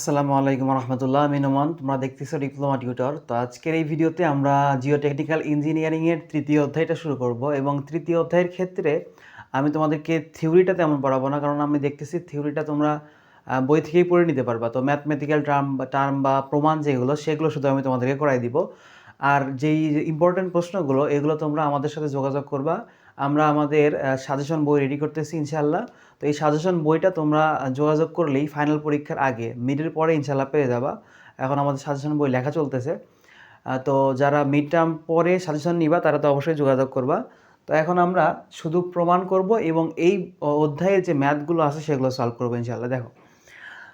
আসসালামু আলাইকুম রহমতুল্লাহ। আমি নোমান, তোমরা দেখতেছো ডিপ্লোমা টিউটর তো আজকের এই ভিডিওতে আমরা জিও টেকনিক্যাল ইঞ্জিনিয়ারিংয়ের তৃতীয় অধ্যায়টা শুরু করব এবং তৃতীয় অধ্যায়ের ক্ষেত্রে আমি তোমাদেরকে থিওরিটা তেমন পড়াবো না, কারণ আমি দেখতেছি থিওরিটা তোমরা বই থেকেই পড়ে নিতে পারবা। তো ম্যাথমেটিক্যাল টার্ম বা টার্ম বা প্রমাণ যেগুলো, সেগুলো শুধু আমি তোমাদেরকে করাই দিব। আর যেই ইম্পর্টেন্ট প্রশ্নগুলো, এগুলো তোমরা আমাদের সাথে যোগাযোগ করবা। আমরা আমাদের সাজেশন বই রেডি করতেছি ইনশাল্লাহ তো এই সাজেশন বইটা তোমরা যোগাযোগ করলেই ফাইনাল পরীক্ষার আগে মিডের পরে ইনশাল্লাহ পেয়ে যাবা। এখন আমাদের সাজেশন বই লেখা চলতেছে। তো যারা মিড টার্ম পরে সাজেশন নিবা, তারা তো অবশ্যই যোগাযোগ করবা। তো এখন আমরা শুধু প্রমাণ করব এবং এই অধ্যায়ের যে ম্যাথগুলো আছে সেগুলো সলভ করব ইনশাল্লাহ দেখো,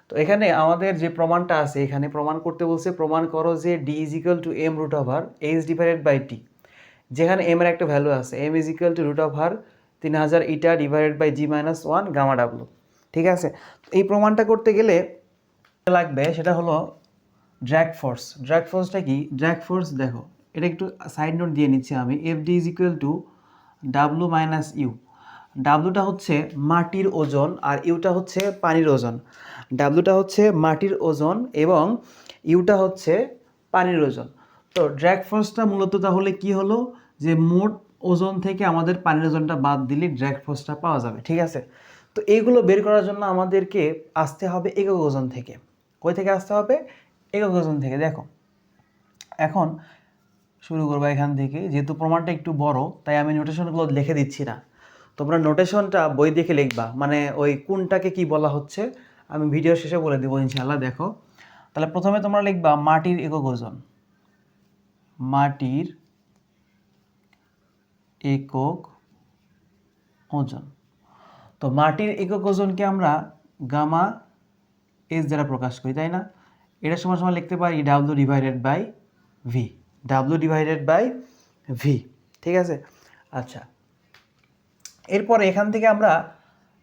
তো এখানে আমাদের যে প্রমাণটা আছে, এখানে প্রমাণ করতে বলছে, প্রমাণ করো যে D is equal to M root over H divided by T যেখানে এম এর একটা ভ্যালু আছে M is equal to root over তিন হাজার eta divided by G minus one gamma W ঠিক আছে? এই প্রমাণটা করতে গেলে লাগবে সেটা হলো ড্র্যাগ ফোর্স ড্র্যাগ ফোর্সটা কি? ড্র্যাগ ফোর্স দেখো, এটা একটু সাইড নোট দিয়ে নিচ্ছি আমি F D is equal to W minus U ডাব্লুটা হচ্ছে মাটির ওজন আর ইউটা হচ্ছে পানির ওজন ডাব্লুটা হচ্ছে মাটির ওজন এবং ইউটা হচ্ছে পানির ওজন। তো ড্র্যাগ ফোর্সটা মূলত তাহলে কি হলো? যে মোট ওজন থেকে আমাদের পানির ওজনটা বাদ দিলে ড্র্যাগ ফোর্সটা পাওয়া যাবে, ঠিক আছে? তো এইগুলো বের করার জন্য আমাদেরকে আসতে হবে একক ওজন থেকে। কই থেকে আসতে হবে? একক ওজন থেকে। দেখো, এখন শুরু করব এখান থেকে। যেহেতু প্রমাণটা একটু বড়, তাই আমি নোটেশনগুলো লিখে দিচ্ছি না। তোমরা নোটেশনটা বই দেখে লিখবা। মানে ওই কোনটাকে কি বলা হচ্ছে, আমি ভিডিও শেষে বলে দেবো ইনশাল্লাহ দেখো। তাহলে প্রথমে তোমরা লিখবা মাটির একক ওজন। মাটির একক ওজন। তো মাটির একক ওজনকে আমরা গামা এস দ্বারা প্রকাশ করি, তাই না? এটা সময় সময় লিখতে পারি W divided by V W divided by V ঠিক আছে? আচ্ছা এরপরে এখান থেকে আমরা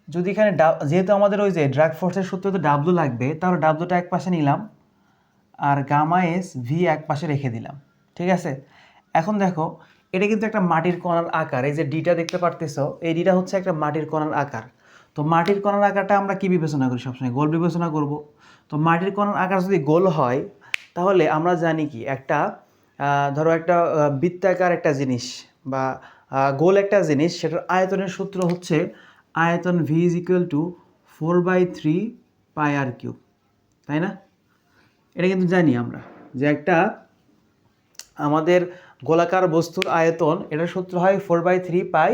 যদি এখানে যেহেতু আমাদের ওই যে ড্রাগ ফোর্সের সূত্রে তো ডাব্লু লাগবে, তাহলে ডাব্লুটা এক পাশে নিলাম আর গামা এস ভি এক পাশে রেখে দিলাম। ঠিক আছে? এখন দেখো, এটা কিন্তু একটা মাটির কণার আকার। এই যে ডিটা দেখতে পারতেছো, এই ডিটা হচ্ছে একটা মাটির কণার আকার। তো মাটির কণার আকারটা আমরা কি বিবেচনা করি সবসময়? গোল বিবেচনা করব। তো মাটির কণার আকার যদি গোল হয়, তাহলে আমরা জানি কি? একটা ধরো একটা বৃত্তাকার একটা জিনিস বা গোল একটা জিনিস, সেটার আয়তনের সূত্র হচ্ছে আয়তন V is equal to four by three pi R cube তাই না? এটা কিন্তু জানি আমরা যে একটা আমাদের গোলাকার বস্তুর আয়তন, এটা সূত্র হয় four by three pi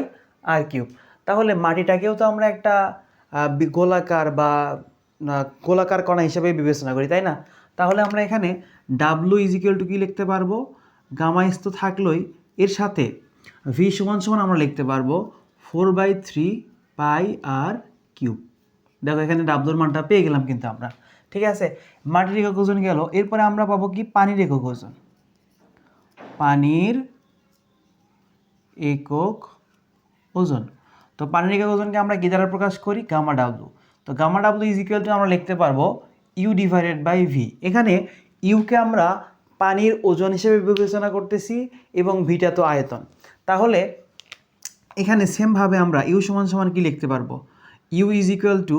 R cube তাহলে মাটিটাকেও তো আমরা একটা গোলাকার বা গোলাকার কণা হিসেবে বিবেচনা করি, তাই না? তাহলে আমরা এখানে ডাব্লু ইজিক্যাল টু কি লিখতে পারব? গামা ইস তো থাকলোই, এর সাথে ভি সমান সমান আমরা লিখতে পারব four by three pi R cube দেখো, এখানে ডাব্লুর মানটা পেয়ে গেলাম কিন্তু আমরা। ঠিক আছে? মাটির একক ওজন গেল, এরপরে আমরা পাবো কি? পানির একক ওজন। পানির একক ওজন। তো পানির একক ওজনকে আমরা কি দ্বারা প্রকাশ করি? Gamma W. তো gamma W is equal to আমরা লিখতে পারব ইউ ডিভাইডেড বাই ভি এখানে ইউকে আমরা পানির ওজন হিসেবে বিবেচনা করতেছি এবং ভিটা তো আয়তন। তাহলে এখানে সেমভাবে আমরা ইউ সমান সমান কি লিখতে পারব? U is equal to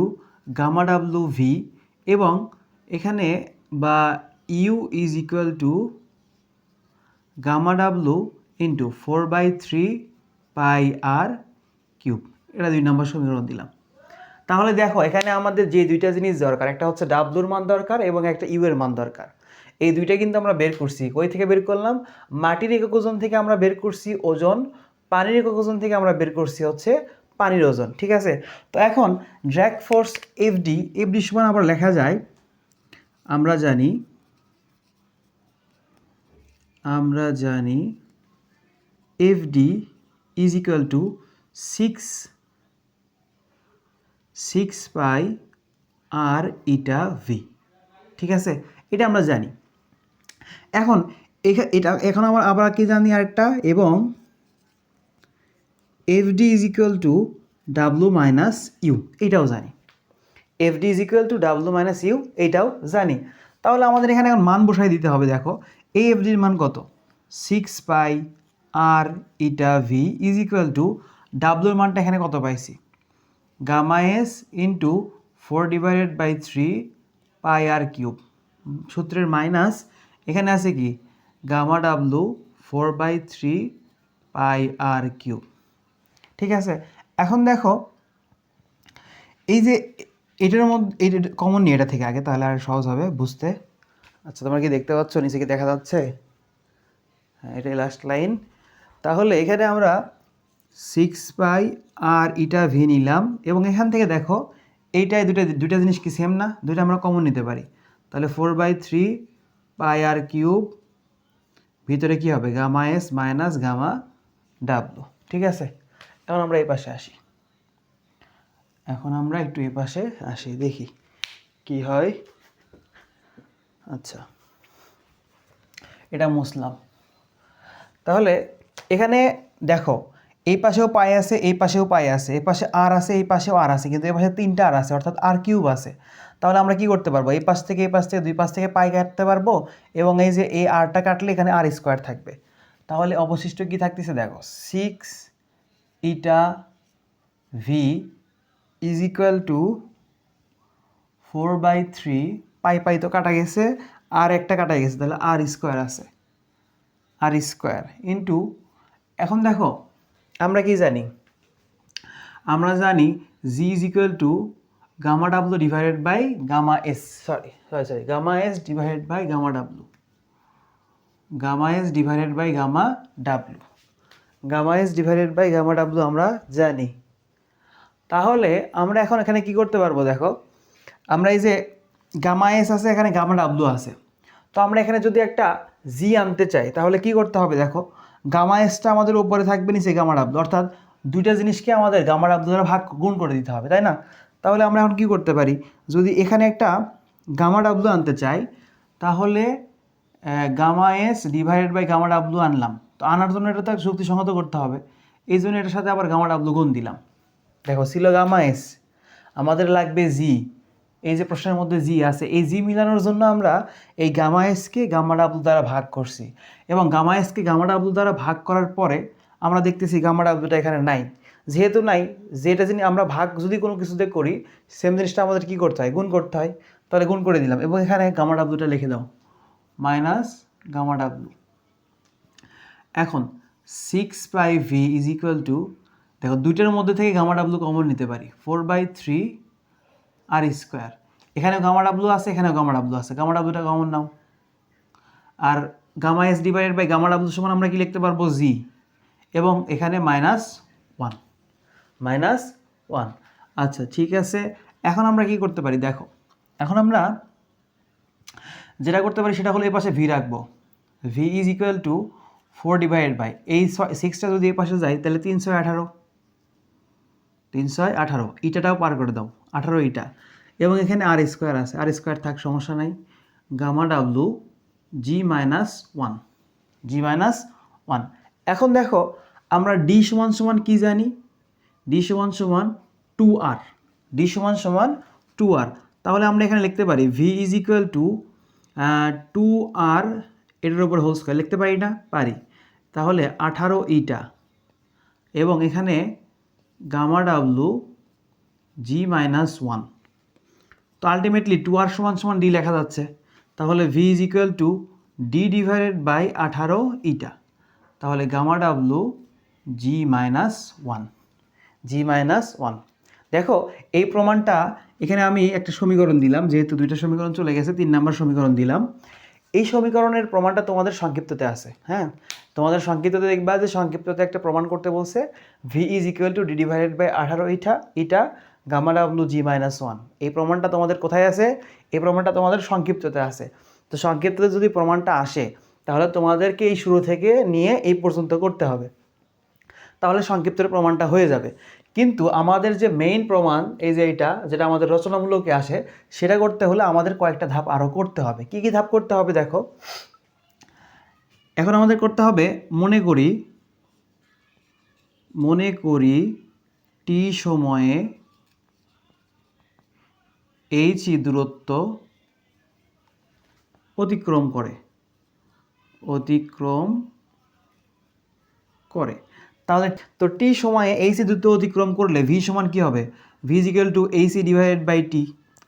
gamma W V এবং এখানে বা U is equal to gamma W into four by three pi R cube এটা দুই নম্বর সমীকরণ দিলাম। তাহলে দেখো, এখানে আমাদের যে দুইটা জিনিস দরকার, একটা হচ্ছে ডাব্লুর মান দরকার এবং একটা ইউ এর মান দরকার। এই দুইটা কিন্তু আমরা বের করছি। কই থেকে বের করলাম? মাটির একক ওজন থেকে আমরা বের করছি ওজন, পানির একক ওজন থেকে আমরা বের করছি হচ্ছে পানির ওজন, ঠিক আছে? তো এখন ড্র্যাক ফোর্স এফডি এফডি সমান আবার লেখা যায়, আমরা জানি আমরা জানি F D is equal to six six pi R eta V ঠিক আছে? এটা আমরা জানি। এখন এটা এখন আবার আবার কি জানি আরেকটা? এবং F D is equal to W minus U এটাও জানি। F D is equal to W minus U এইটাও জানি। তাহলে আমাদের এখানে এখন মান বসাই দিতে হবে, দেখো। এই এফডির মান কত? Six pi R eta V is equal to ডাব্লুর মানটা এখানে কত পাইছি? Gamma S into four divided by three pi R cube সূত্রের মাইনাস এখানে আছে কি? Gamma W four by three pi R cube ঠিক আছে? এখন দেখো, এই যে এটার মধ্যে কমন নিয়ে এটা থেকে আগে, তাহলে আর সহজ হবে বুঝতে আচ্ছা তোমরা কি দেখতে পাচ্ছ? নিচে কি দেখা যাচ্ছে? হ্যাঁ এটাই লাস্ট লাইন তাহলে এখানে আমরা six pi R eta V নিলাম এবং এখান থেকে দেখো, এইটাই দুটা দুইটা জিনিস কি সেম না? দুইটা আমরা কমন নিতে পারি। তাহলে four by three pi R cube ভিতরে কি হবে? Gamma S minus gamma W ঠিক আছে? এখন আমরা এই পাশে আসি। এখন আমরা একটু এই পাশে আসি, দেখি কি হয়। আচ্ছা। এটা মুসলাম তাহলে এখানে দেখো, এই পাশেও পায়ে আছে, এই পাশেও পায়ে আছে, এই পাশে আর আছে, এই পাশেও আর আছে, কিন্তু এই পাশে তিনটা আর আছে, অর্থাৎ আর কিউব আছে। তাহলে আমরা কি করতে পারব? এই পাশ থেকে, এই পাশ থেকে, দুই পাশ থেকে পাই কাটতে পারব, এবং এই যে এই আরটা কাটলে এখানে আর স্কোয়ার থাকবে। তাহলে অবশিষ্ট কি থাকতেছে? দেখো six eta V is equal to four by three pi pi তো কাটা গেছে, আর একটা কাটা গেছে, তাহলে আর স্কোয়ার আছে। আর স্কোয়ার ইন্টু এখন দেখো, আমরা কি জানি? আমরা জানি G is equal to gamma W divided by gamma S sorry sorry sorry gamma S divided by gamma W gamma S divided by gamma W gamma S divided by gamma W আমরা জানি। তাহলে আমরা এখন এখানে কি করতে পারব দেখো? আমরা এই যে গামা এস আছে, এখানে গামা ডাব্লু আছে। তো আমরা এখানে যদি একটা জি আনতে চাই, তাহলে কি করতে হবে দেখো? গামা এসটা আমাদের উপরে থাকবে নিচে গামা ডাব্লু। অর্থাৎ দুইটা জিনিসকে আমাদের গামা ডাব্লু দ্বারা ভাগ গুণ করে দিতে হবে, তাই না? তাহলে আমরা এখন কি করতে পারি? যদি এখানে একটা গামা ডাব্লু আনতে চাই, তাহলে gamma S divided by gamma W আনলাম। তো আনার জন্য এটা তো যুক্তিসঙ্গত করতে হবে। এই জন্য এটার সাথে আবার গামা ডাব্লু গুণ দিলাম। দেখো, ছিল গামা এস, আমাদের লাগবে জি। এই যে প্রশ্নের মধ্যে জি আছে, এই জি মিলানোর জন্য আমরা এই গামা এসকে গামা ডাব্লু দ্বারা ভাগ করছি। এবং গামা এসকে গামা ডাব্লু দ্বারা ভাগ করার পরে আমরা দেখতেছি গামা ডাব্লুটা এখানে নাই। যেহেতু নাই, যেটা জিনিস আমরা ভাগ যদি কোনো কিছুতে করি সেম জিনিসটা আমাদের কী করতে হয়? গুণ করতে হয়। তাহলে গুণ করে দিলাম। এবং এখানে গামা ডাব্লুটা লিখে দাও। Minus gamma W. এখন six by V is equal to দেখো দুইটার মধ্যে থেকে গামা ডাব্লু কমন নিতে পারি। Four by three R square. এখানে গামা ডাব্লু আছে এখানে গামা ডাব্লু আছে। গামা ডাব্লুটা কমন নাও। আর gamma S divided by gamma W সমান আমরা কি লিখতে পারব? জি এবং এখানে মাইনাস ওয়ান মাইনাস ওয়ান আচ্ছা ঠিক আছে। এখন আমরা কি করতে পারি? দেখো, এখন আমরা যেটা করতে পারি সেটা হলো এই পাশে ভি রাখব। V is equal to four divided by এই সিক্সটা যদি এই পাশে যায়, তাহলে তিনশো আঠারো। তিনশো আঠারো। ইটাটাও পার করে দাও। আঠারো ইটা এবং এখানে আর স্কোয়ার আছে। আর স্কোয়ার থাক, সমস্যা নাই। Gamma W G minus one G minus one এখন দেখো, আমরা ডি সমান সমান কী জানি? ডি সমান সমান টু আর ডি সমান সমান টু আর তাহলে আমরা এখানে লিখতে পারি V is equal to two R এটার উপর হোল স্কোয়ার লিখতে পারি না? পারি। তাহলে আঠারো ইটা এবং এখানে gamma W G minus one তো আলটিমেটলি টু আর সমান সমান ডি লেখা যাচ্ছে। তাহলে V is equal to D divided by আঠারো ইটা তাহলে gamma W G minus one G minus one দেখো, এই প্রমাণটা এখানে আমি একটা সমীকরণ দিলাম, যেহেতু দুইটা সমীকরণ চলে গেছে, তিন নাম্বার সমীকরণ দিলাম। এই সমীকরণের প্রমাণটা তোমাদের সংক্ষিপ্ততে আছে হ্যাঁ? তোমাদের সংক্ষিপ্ততে দেখবা যে সংক্ষিপ্ততে একটা প্রমাণ করতে বলছে V is equal to D divided by আঠারো eta eta gamma W G minus one. এই প্রমাণটা তোমাদের কোথায় আছে? এই প্রমাণটা তোমাদের সংক্ষিপ্ততে আছে। তো সংক্ষিপ্ততে যদি প্রমাণটা আসে, তাহলে তোমাদেরকে এই শুরু থেকে নিয়ে এই পর্যন্ত করতে হবে। তাহলে সংক্ষিপ্তের প্রমাণটা হয়ে যাবে। কিন্তু আমাদের যে মেইন প্রমাণ, এই যে এটা, যেটা আমাদের রচনামূলকে আসে, সেটা করতে হলে আমাদের কয়েকটা ধাপ আরও করতে হবে। কি কি ধাপ করতে হবে দেখো। এখন আমাদের করতে হবে, মনে করি মনে করি টি সময়ে এইচ দূরত্ব অতিক্রম করে। অতিক্রম করে। তাহলে তো টি সময়ে এইচি দ্রুত অতিক্রম করলে ভি সমান কী হবে? V is equal to H divided by T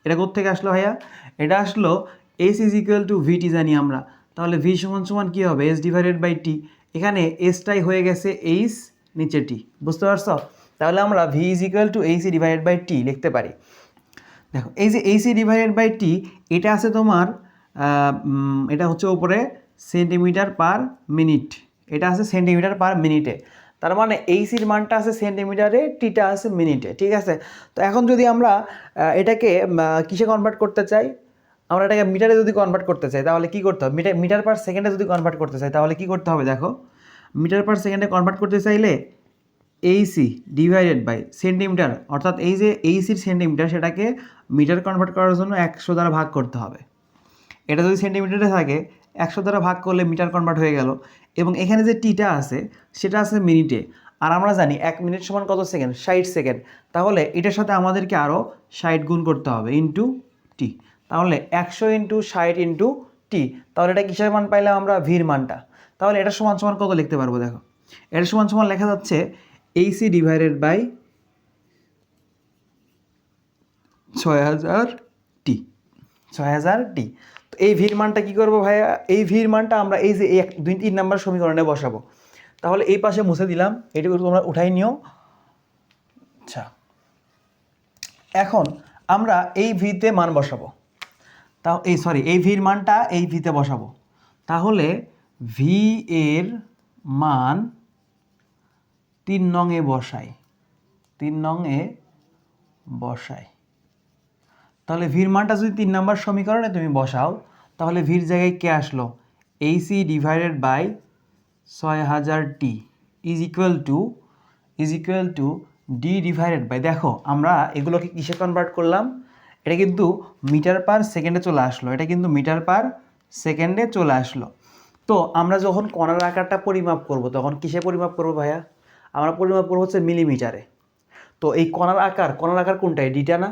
এটা কোথেকে আসলো ভাইয়া? এটা আসলো S is equal to V T জানি আমরা। তাহলে ভি সমান সমান কী হবে? এস ডিভাইডেড বাই টি এখানে এসটাই হয়ে গেছে এইচ নিচে টি বুঝতে পারছ? তাহলে আমরা V is equal to H E divided by T লিখতে পারি। দেখো, এই যে এইচি ডিভাইডেড বাই টি এটা আছে তোমার এটা হচ্ছে উপরে সেন্টিমিটার পার মিনিট এটা আছে সেন্টিমিটার পার মিনিটে তার মানে এইসির মানটা আছে সেন্টিমিটারে টিটা আছে মিনিটে ঠিক আছে? তো এখন যদি আমরা এটাকে কিসে কনভার্ট করতে চাই? আমরা এটাকে মিটারে যদি কনভার্ট করতে চাই, তাহলে কি করতে হবে? মিটার মিটার পার সেকেন্ডে যদি কনভার্ট করতে চাই, তাহলে কি করতে হবে দেখো? মিটার পার সেকেন্ডে কনভার্ট করতে চাইলে এইসি ডিভাইডেড বাই সেন্টিমিটার অর্থাৎ এই যে এইসির সেন্টিমিটার সেটাকে মিটার কনভার্ট করার জন্য একশো দ্বারা ভাগ করতে হবে। এটা যদি সেন্টিমিটারে থাকে, একশো দ্বারা ভাগ করলে মিটার কনভার্ট হয়ে গেল। এবং এখানে যে টিটা আছে, সেটা আছে মিনিটে। আর আমরা জানি এক মিনিট সমান কত সেকেন্ড? ষাট সেকেন্ড। তাহলে এটার সাথে আমাদেরকে আরও ষাট গুণ করতে হবে ইন্টু টি তাহলে একশো ইন্টু ষাট ইন্টু টি তাহলে এটা কিসের মান পাইলাম আমরা? ভির মানটা। তাহলে এটা সমান সমান কত লিখতে পারব দেখো? এটা সমান সমান লেখা যাচ্ছে এইসি ডিভাইডেড বাই ছয় হাজার টি। ছয় হাজার টি। তো এই ভির মানটা কী করব ভাইয়া? এই ভির মানটা আমরা এই যে এক দুই তিন নাম্বার সমীকরণে বসাবো। তাহলে এই পাশে মুছে দিলাম এটুকু তোমরা উঠাই নিও। আচ্ছা। এখন আমরা এই ভিতে মান বসাবো। তাও এই সরি এই ভির মানটা এই ভিতে বসাবো। তাহলে ভি এর মান তিন নংয়ে বসাই। তিন নংয়ে বসাই। তাহলে ভির মানটা যদি তিন নাম্বার সমীকরণে তুমি বসাও, তাহলে ভির জায়গায় কে আসলো? এইসি ডিভাইডেড বাই ছয় হাজার T is equal to is equal to D divided by দেখো আমরা এগুলোকে কিসে কনভার্ট করলাম? এটা কিন্তু মিটার পার সেকেন্ডে চলে আসলো, এটা কিন্তু মিটার পার সেকেন্ডে চলে আসলো। তো আমরা যখন কণার আকারটা পরিমাপ করব, তখন কিসে পরিমাপ করব ভাইয়া? আমরা পরিমাপ করব হচ্ছে মিলিমিটারে। তো এই কণার আকার কণার আকার কোনটা ডিটা না?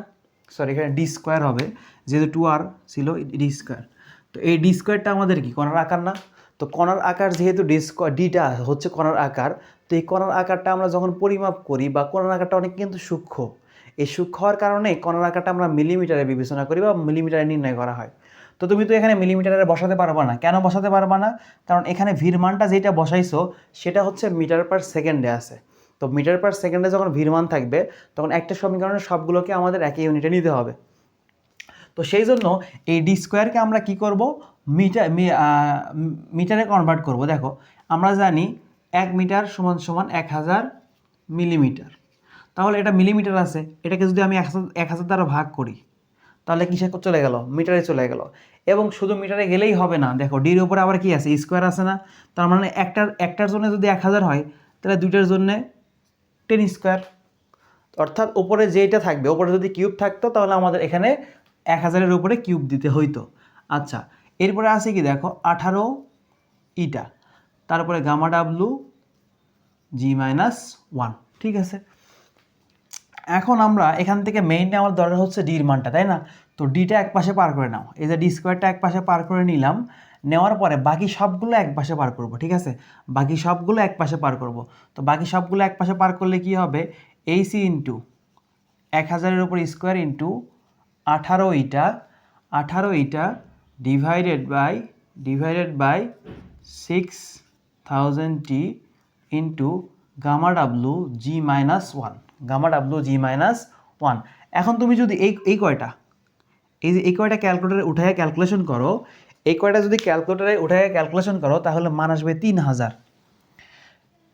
সরি এখানে ডি স্কোয়ার হবে। যেহেতু টু আর ছিল ডি স্কোয়ার তো এই ডি স্কোয়ারটা আমাদের কি? কণার আকার না? তো কণার আকার যেহেতু ডি স্কোয়ার ডিটা হচ্ছে কণার আকার, তো এই কণার আকারটা আমরা যখন পরিমাপ করি, বা কণার আকারটা অনেক কিন্তু সূক্ষ্ম, এই সূক্ষ্ম হওয়ার কারণে কণার আকারটা আমরা মিলিমিটারে বিবেচনা করি, বা মিলিমিটারে নির্ণয় করা হয়। তো তুমি তো এখানে মিলিমিটারে বসাতে পারবা না। কেন বসাতে পারবা না? কারণ এখানে ভির মানটা যেটা বসাইছো, সেটা হচ্ছে মিটার পার সেকেন্ডে আছে। তো মিটার পার সেকেন্ডে যখন ভির মান থাকবে, তখন একটা সমীকরণের সবগুলোকে আমাদের একই ইউনিটে নিতে হবে। তো সেই জন্য এই ডি স্কোয়ারকে আমরা কি করব? মিটার মিটারে কনভার্ট করব। দেখো, আমরা জানি এক মিটার সমান সমান এক হাজার মিলিমিটার। তাহলে এটা মিলিমিটার আছে। এটাকে যদি আমি এক হাজার দ্বারা ভাগ করি, তাহলে কিসে চলে গেল? মিটারে চলে গেল। এবং শুধু মিটারে গেলেই হবে না। দেখো ডির উপরে আবার কি আছে? স্কোয়ার আছে না। তার মানে একটার একটার জন্য যদি এক হাজার হয়, তাহলে দুইটার জন্যে টেন স্কোয়ার অর্থাৎ ওপরে যেটা থাকবে ওপরে যদি কিউব থাকতো, তাহলে আমাদের এখানে এক হাজারের উপরে কিউব দিতে হইতো। আচ্ছা এরপরে আছে কি দেখো, আঠারো ইটা, তারপরে gamma W G minus one ঠিক আছে? এখন আমরা এখান থেকে মেইন নেওয়ার দরকার হচ্ছে ডির মানটা, তাই না? তো ডিটা এক পাশে পার করে নাও, এই যে ডি স্কোয়ারটা এক পাশে পার করে নিলাম নেওয়ার পরে বাকি সবগুলো এক পাশে পার করব, ঠিক আছে? বাকি সবগুলো এক পাশে পার করব। তো বাকি সবগুলো এক পাশে পার করলে কি হবে? এইসি ইন্টু এক হাজারের উপর স্কোয়ার ইন্টু আঠারো ইটা আঠারো eta divided by divided by six thousand T into gamma W G minus one gamma W G minus one এখন তুমি যদি এই এই কয়টা, এই যে এই কয়টা ক্যালকুলেটারে উঠায় ক্যালকুলেশন করো এই কয়টা যদি ক্যালকুলেটারে উঠায় ক্যালকুলেশন করো, তাহলে মান আসবে তিন হাজার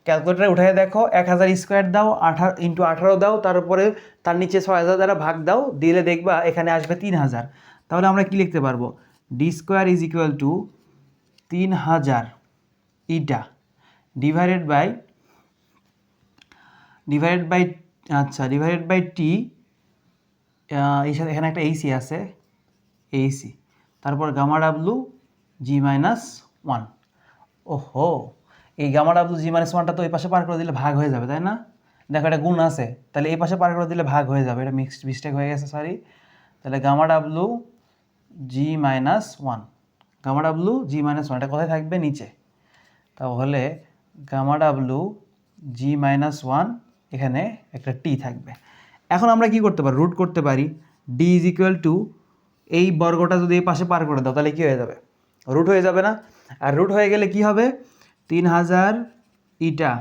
ক্যালকুলেটারে উঠায় দেখো এক হাজার স্কোয়ার দাও, আঠারো ইন্টু আঠারো দাও, তারপরে তার নিচে ছয় হাজার দ্বারা ভাগ দাও, দিলে দেখবা এখানে আসবে তিন হাজার তাহলে আমরা কি লিখতে পারব? D square is equal to তিন হাজার eta divided by divided by আচ্ছা ডিভাইডেড বাই টি এখানে একটা এইসি আছে এইসি তারপর gamma W G minus one. ওহো, এই গামা ডাব্লু জি মাইনাস ওয়ানটা তো এই পাশে পার করে দিলে ভাগ হয়ে যাবে, তাই না? দেখো এটা গুণ আছে, তাহলে এই পাশে পার করে দিলে ভাগ হয়ে যাবে, এটা মিক্সড মিস্টেক হয়ে গেছে সরি তাহলে gamma W G minus one. Gamma W G minus one, এটা কোথায় থাকবে? নিচে। তাহলে gamma W G minus one, এখানে একটা টি থাকবে। এখন আমরা কি করতে পারি? রুট করতে পারি। ডি ইজ ইকুয়াল টু এই বর্গটা যদি এই পাশে পার করে দাও, তাহলে কী হয়ে যাবে? রুট হয়ে যাবে না। আর রুট হয়ে গেলে কি হবে? তিন হাজার eta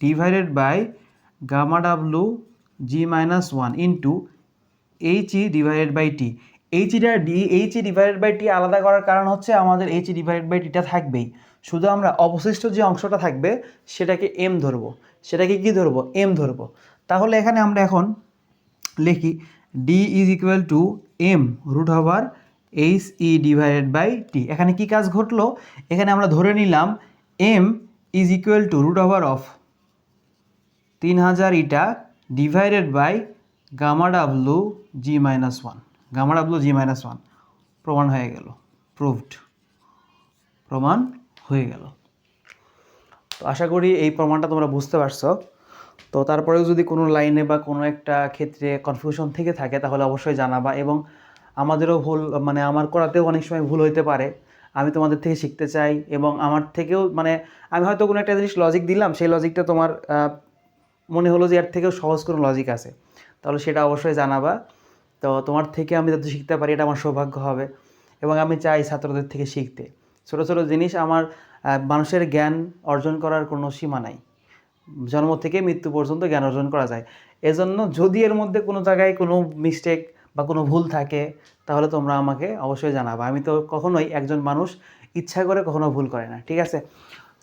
divided by gamma W G minus one into H E divided by T H eta D H E divided by T আলাদা করার কারণ হচ্ছে আমাদের এইচ ই ডিভাইডেড বাই টিটা থাকবেই। শুধু আমরা অবশিষ্ট যে অংশটা থাকবে, সেটাকে এম ধরবো। সেটাকে কি ধরবো? এম ধরবো। তাহলে এখানে আমরা এখন লিখি D is equal to M root over H E divided by T এখানে কি কাজ ঘটলো? এখানে আমরা ধরে নিলাম M is equal to root over of তিন হাজার eta divided by gamma W G minus one gamma W G minus one প্রমাণ হয়ে গেল। প্রুভড প্রমাণ হয়ে গেল। তো আশা করি এই প্রমাণটা তোমরা বুঝতে পারছ। তো তারপরেও যদি কোনো লাইনে বা কোনো একটা ক্ষেত্রে কনফিউশন থেকে থাকে, তাহলে অবশ্যই জানাবা এবং আমাদেরও ভুল মানে আমার করাতেও অনেক সময় ভুল হইতে পারে। আমি তোমাদের থেকে শিখতে চাই এবং আমার থেকেও মানে আমি হয়তো কোনো একটা জিনিস লজিক দিলাম, সেই লজিকটা তোমার মনে হলো যে এর থেকেও সহজ কোনো লজিক আছে। তাহলে সেটা অবশ্যই জানাবা। তো তোমার থেকে আমি যাতে শিখতে পারি, এটা আমার সৌভাগ্য হবে এবং আমি চাই ছাত্রদের থেকে শিখতে। ছোটো ছোটো জিনিস আমার মানুষের জ্ঞান অর্জন করার কোনো সীমা নাই। জন্ম থেকে মৃত্যু পর্যন্ত জ্ঞান অর্জন করা যায়। এজন্য যদি এর মধ্যে কোনো জায়গায় কোনো মিস্টেক বা কোনো ভুল থাকে, তাহলে তোমরা আমাকে অবশ্যই জানাবা। আমি তো কখনোই একজন মানুষ ইচ্ছা করে কখনো ভুল করে না, ঠিক আছে?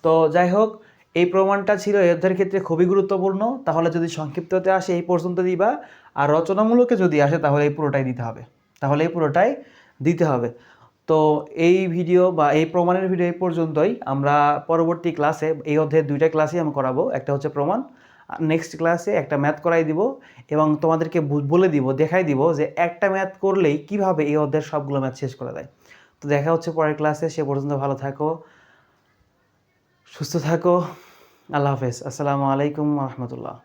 তো যাই হোক, এই প্রমাণটা ছিল অধ্যায়ের ক্ষেত্রে খুবই গুরুত্বপূর্ণ। তাহলে যদি সংক্ষিপ্ততে আসে এই পর্যন্ত দিবা, আর রচনামূলকে যদি আসে, তাহলে এই পুরোটাই দিতে হবে। তাহলে এই পুরোটাই দিতে হবে। তো এই ভিডিও বা এই প্রমাণের ভিডিও এই পর্যন্তই। আমরা পরবর্তী ক্লাসে এই অধ্যায়ের দুইটা ক্লাসই আমি করাবো। একটা হচ্ছে প্রমাণ নেক্সট ক্লাসে একটা ম্যাথ করাই দিব এবং তোমাদেরকে বলে দিব, দেখাই দিব যে একটা ম্যাথ করলেই কীভাবে এই অধ্যায়ের সবগুলো ম্যাথ শেষ করে দেয় তো দেখা হচ্ছে পরের ক্লাসে সে পর্যন্ত ভালো থাকো, সুস্থ থাকো, আল্লাহ হাফেজ। আসসালামু আলাইকুম রহমতুল্লাহ।